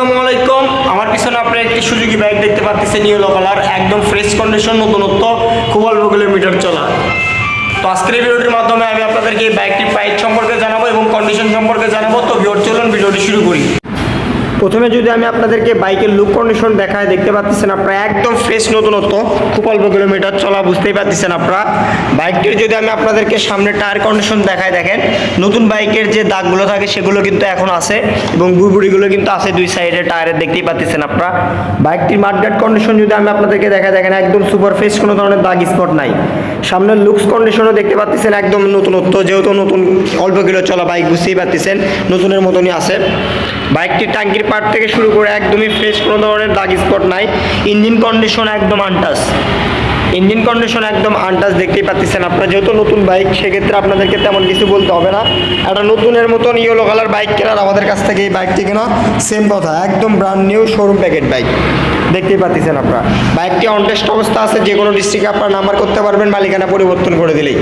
আসসালামু আলাইকুম। আমার পিছনে আপনার একটি সুযোগী বাইক দেখতে পাচ্ছেন নিউ কালার একদম ফ্রেশ কন্ডিশন নতুনত্ব, খুব অল্প কিলোমিটার চলা। তো আজকের এই ভিডিওটির মাধ্যমে আমি আপনাদেরকে এই বাইকটির প্রাইস সম্পর্কে জানাব এবং কন্ডিশন সম্পর্কে জানাব। তো ভিওর, চলুন ভিডিওটি শুরু করি। প্রথমে যদি আমি আপনাদেরকে বাইকের লুক কন্ডিশন দেখায়, দেখতে পাচ্ছেন আপনারা একদম ফ্রেশ নতুনত্ব, খুব অল্প কিলোমিটার চলা, বুঝতেই পারতেছেন আপনারা। বাইকটির যদি আমি আপনাদেরকে সামনে টায়ার কন্ডিশন দেখায়, দেখেন, নতুন বাইকের যে দাগগুলো থাকে, সেগুলো কিন্তু এখন আছে এবং বুড়বুড়িগুলো কিন্তু আছে দুই সাইডে টায়ারের দেখতেই পাচ্ছেন আপনারা। বাইকটির মাঠগার্ড কন্ডিশন যদি আমি আপনাদেরকে দেখায়, দেখেন, একদম সুপার ফ্রেশ কোনো ধরনের দাগ স্পট নাই। সামনের লুকস কন্ডিশনও দেখতে পাচ্ছেন একদম নতুনত্ব, যেহেতু নতুন, অল্প কিলো চলা বাইক, বুঝতেই পারতেছেন, নতুনের মতনই আছে। বাইকটির ট্যাঙ্কির পার্ট থেকে শুরু করে একদমই ফ্রেশ কোনো ধরনের দাগ স্পট নাই। ইঞ্জিন কন্ডিশন একদম আনটাস ইঞ্জিন কন্ডিশন একদম আনটাস দেখতেই পাচ্ছেন আপনারা। যেহেতু নতুন বাইক সেক্ষেত্রে আপনাদেরকে তেমন কিছু বলতে হবে না। একটা নতুনের মতন ইয়েলো কালার বাইক কেনার আমাদের কাছ থেকে এই বাইকটি কেনা। সেম কথা, একদম brand new showroom packet bike দেখতেই পাচ্ছেন আপনারা। বাইকটি অনটেস্ট অবস্থা আছে যে কোনো ডিস্ট্রিক্টে আপনারা নাম্বার করতে পারবেন, মালিকানা পরিবর্তন করে দিলেই।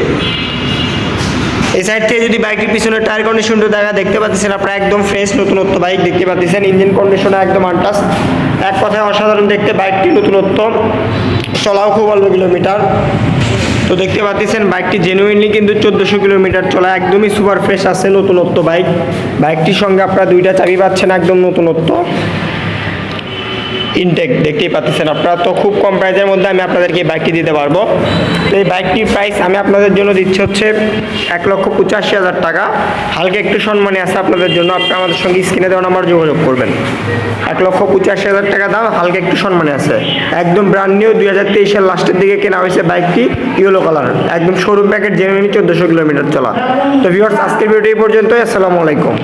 এই সাইড থেকে যদি বাইকের পিছনে টায়ার কন্ডিশনটা দেখা দেখতে পাচ্ছেন, আপনারা একদম ফ্রেশ নতুনত্ব বাইক দেখতে পাচ্ছেন। ইঞ্জিন কন্ডিশন একদম আনটাস এক কথায় অসাধারণ দেখতে বাইকটি নতুনত্ব। চলাও খুব অল্প কিলোমিটার তো দেখতে পাচ্ছেন বাইকটি জেনুইনলি কিন্তু চোদ্দোশো কিলোমিটার চলা একদমই সুপার ফ্রেশ আছে নতুনত্ব বাইক বাইকটির সঙ্গে আপনারা দুইটা চাবি পাচ্ছেন একদম নতুনত্ব। ইনটেক দেখতেই পাচ্ছেন আপনারা। তো খুব কম প্রাইসের মধ্যে আমি আপনাদেরকে বাইকটি দিতে পারব। তো এই বাইকটির প্রাইস আমি আপনাদের জন্য দিচ্ছি হচ্ছে এক লক্ষ পঁচাশি হাজার টাকা। হালকা একটু সম্মানে আছে আপনাদের জন্য। আপনারা আমাদের সঙ্গে স্ক্রিনে দেওয়া নাম্বার যোগাযোগ করবেন। এক লক্ষ পঁচাশি হাজার টাকা দাম, হালকা একটু সম্মানে আছে। একদম ব্র্যান্ড নিউ দুই হাজার তেইশের লাস্টের দিকে কেনা হয়েছে বাইকটি ইয়েলো কালার একদম শোরুম প্যাকেট জেনুইনি চোদ্দোশো কিলোমিটার চলা। তো ভিউয়ার্স আজকের ভিডিও এই পর্যন্তই। আসসালামু আলাইকুম।